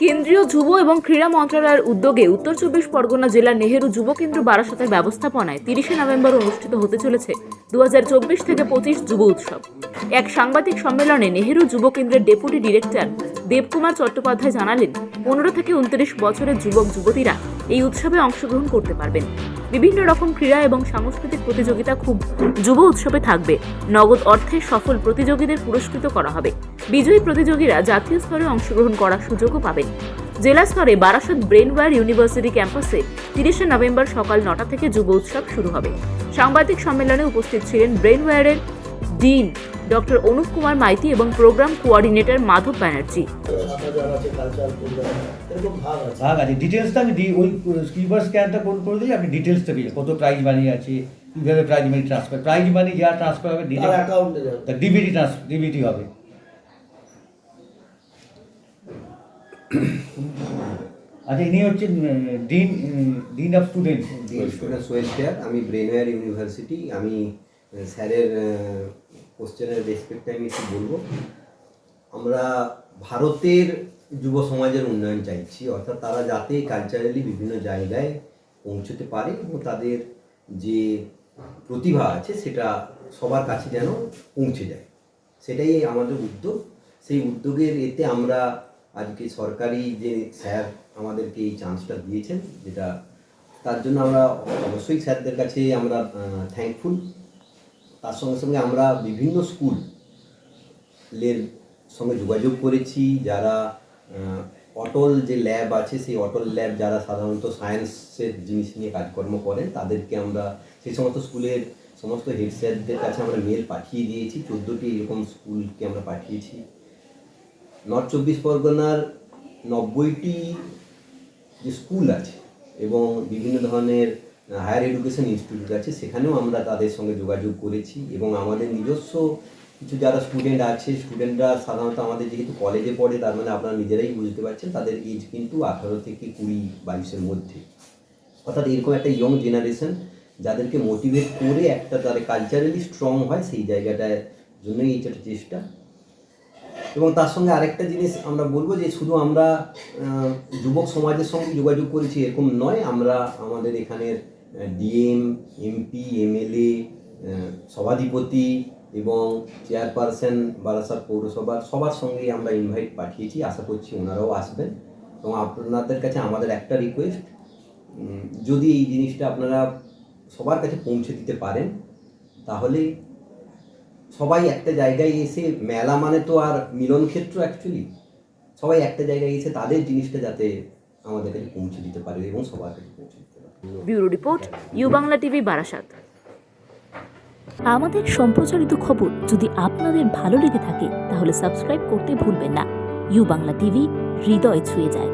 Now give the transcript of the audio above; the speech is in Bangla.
কেন্দ্রীয় যুব এবং ক্রীড়া মন্ত্রণালয়ের উদ্যোগে উত্তর চব্বিশ পরগনা জেলার নেহেরু যুব কেন্দ্র বারাসতের ব্যবস্থাপনায় তিরিশে নভেম্বর অনুষ্ঠিত হতে চলেছে দু হাজার চব্বিশ থেকে পঁচিশ যুব উৎসব। এক সাংবাদিক সম্মেলনে নেহেরু যুব কেন্দ্রের ডেপুটি ডিরেক্টর দেবকুমার চট্টোপাধ্যায় জানালেন, পনেরো থেকে উনত্রিশ বছরের যুবক যুবতীরা এই উৎসবে অংশগ্রহণ করতে পারবেন। বিভিন্ন রকম ক্রীড়া এবং সাংস্কৃতিক প্রতিযোগিতা খুব যুব উৎসবে থাকবে। নগদ অর্থে সফল প্রতিযোগীদের পুরস্কৃত করা হবে। বিজয়ী প্রতিযোগীরা জাতীয় স্তরে অংশগ্রহণ করার সুযোগও পাবেন। জেলা স্তরে বারাসত ব্রেনওয়্যার ইউনিভার্সিটি ক্যাম্পাসে তিরিশে নভেম্বর সকাল নটা থেকে যুব উৎসব শুরু হবে। সাংবাদিক সম্মেলনে উপস্থিত ছিলেন ব্রেনওয়্যারের ডিন ডক্টর অনুপ কুমার মাইতি এবং প্রোগ্রাম কোঅর্ডিনেটর মাধব ব্যানার্জি। ভাগ আছে। ডিটেলসটা আমি দিই ওই স্কিপার স্ক্যানটা কোড করে দিই আপনি ডিটেলসটা কত প্রাইজ মানি আছে কীভাবে prize money transfer prize money যা ট্রান্সফার হবে ডিবিটি ট্রান্সফার ডিবিটি হবে। আচ্ছা ইনি হচ্ছেন dean dean of student students welfare আমি ব্রেনওয়্যার ইউনিভার্সিটি। আমি স্যারের কোশ্চেনের রেসপেক্টে আমি একটু বলব। আমরা ভারতের যুব সমাজের উন্নয়ন চাইছি। অর্থাৎ তারা যাতে কালচারালি বিভিন্ন জায়গায় পৌঁছতে পারে এবং তাদের যে প্রতিভা আছে, সেটা সবার কাছে যেন পৌঁছে যায়। সেটাই আমাদের উদ্যোগ। সেই উদ্যোগের এতে আমরা আজকে সরকারি যে স্যার আমাদেরকে এই চান্সটা দিয়েছেন, যেটা তার জন্য আমরা অবশ্যই স্যারদের কাছে আমরা থ্যাঙ্কফুল তার সঙ্গে সঙ্গে আমরা বিভিন্ন স্কুল লের সঙ্গে যোগাযোগ করেছি, যারা অটল যে ল্যাব আছে, সেই অটল ল্যাব যারা সাধারণত সায়েন্সের জিনিস নিয়ে কাজকর্ম করেন, তাদেরকে আমরা সেই সমস্ত স্কুলের সমস্ত হেড স্যারদের কাছে আমরা মেল পাঠিয়ে দিয়েছি। চোদ্দোটি এরকম স্কুলকে আমরা পাঠিয়েছি। নর্থ চব্বিশ পরগনার নব্বইটি যে স্কুল আছে এবং বিভিন্ন ধরনের হায়ার এডুকেশন ইনস্টিটিউট আছে, সেখানেও আমরা তাদের সঙ্গে যোগাযোগ করেছি এবং আমাদের নিজস্ব কিছু যারা স্টুডেন্ট আছে, স্টুডেন্টরা সাধারণত আমাদের যেহেতু কলেজে পড়ে, তার মানে আপনারা নিজেরাই বুঝতে পারছেন তাদের এজ কিন্তু আঠারো থেকে কুড়ি বাইশের মধ্যে। অর্থাৎ এরকম একটা ইয়ং জেনারেশন যাদেরকে মোটিভেট করে একটা তাদের কালচারালি স্ট্রং হয়, সেই জায়গাটার জন্যই এইটা একটা চেষ্টা। এবং তার সঙ্গে আরেকটা জিনিস আমরা বলব যে শুধু আমরা যুবক সমাজের সঙ্গে যোগাযোগ করেছি এরকম নয়, আমরা আমাদের এখানের ডিএম, এমপি, এমএলএ সভাধিপতি এবং চেয়ারপারসন বারাসাত পৌরসভার সবার সঙ্গেই আমরা ইনভাইট পাঠিয়েছি। আশা করছি ওনারাও আসবেন। এবং আপনাদের কাছে আমাদের একটা রিকোয়েস্ট যদি এই জিনিসটা আপনারা সবার কাছে পৌঁছে দিতে পারেন, তাহলে সবাই একটা জায়গায় এসে মেলা মানে তো আর মিলন ক্ষেত্র অ্যাকচুয়ালি সবাই একটা জায়গায় এসে তাদের জিনিসটা যাতে আমাদের কাছে পৌঁছে দিতে পারে এবং সবার কাছে পৌঁছে দিতে পারে। Bureau report U Bangla TV Barasat. আমাদের সম্প্রচারিত খবর যদি আপনাদের ভালো লেগে থাকে তাহলে সাবস্ক্রাইব করতে ভুলবেন না। ইউ বাংলা টিভি হৃদয় ছুঁয়ে যায়।